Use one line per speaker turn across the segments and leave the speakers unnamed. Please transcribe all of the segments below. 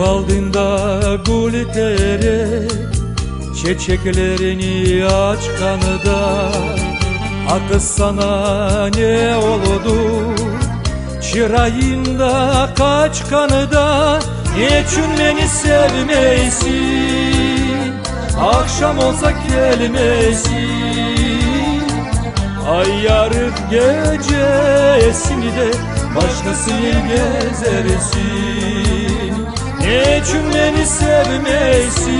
Baldında gül tere Çiçeklerini açkanı da Akız sana ne oldu? Çırayında kaç kanı da Niçin beni sevmeysin? Akşam olsa gelmesin. Ay yarın gecesini de Başkasının gezersin Niçin beni sevmeysin?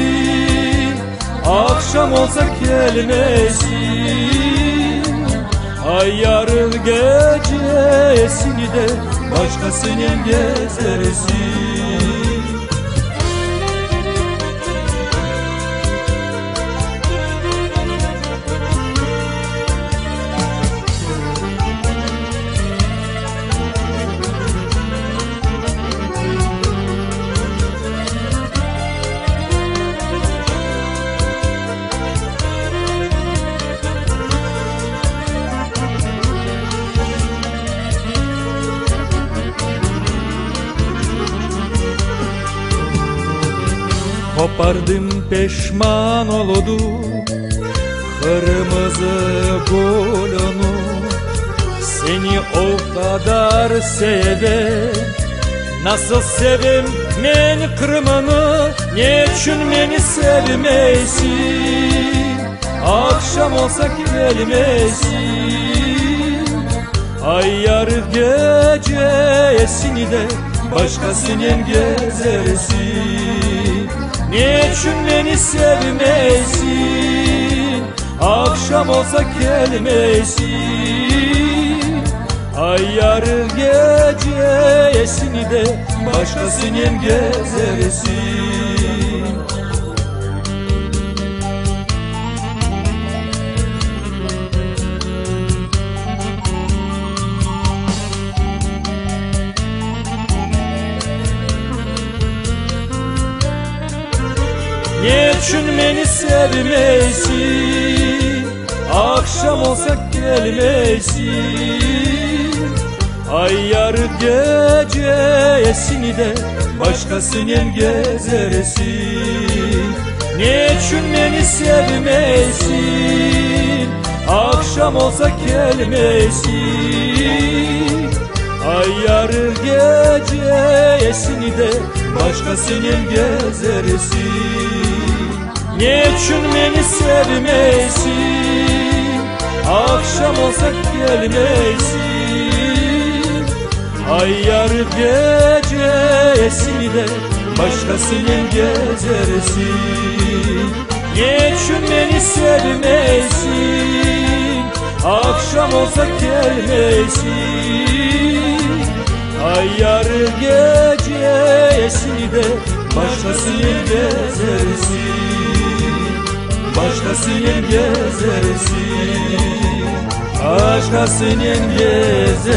Akşam olsa gelmesin. Ay yarın gecesini de Başkasının gezersin Kopardım peşman oldu Kırmızı gülünü Seni o kadar sever Nasıl sevim men kırmını Niçin beni sevmeysin Akşam olsa gelmesin. Ay yarı gecesini de Başkasının gezersin Niçin beni sevmeysin Akşam olsa gelmesin. Ay yarı gecesini de Başkasının gezersin Niçin beni sevmeysin. Akşam olsa gelmesin. Ay yarı gecesini de Başkasının gezersin. Niçin beni sevmeysin. Akşam olsa gelmesin Ay yarı gecesini de Başkasının gezersin Niçin beni sevmeysin Akşam olsa gelmesin Ay yarı gecesini de Başkasının gezersin Niçin beni sevmeysin Akşam olsa gelmesin Ay yarı gecesini de Başkasının gezersin. Başkasının gezersin. Başkasının gezersin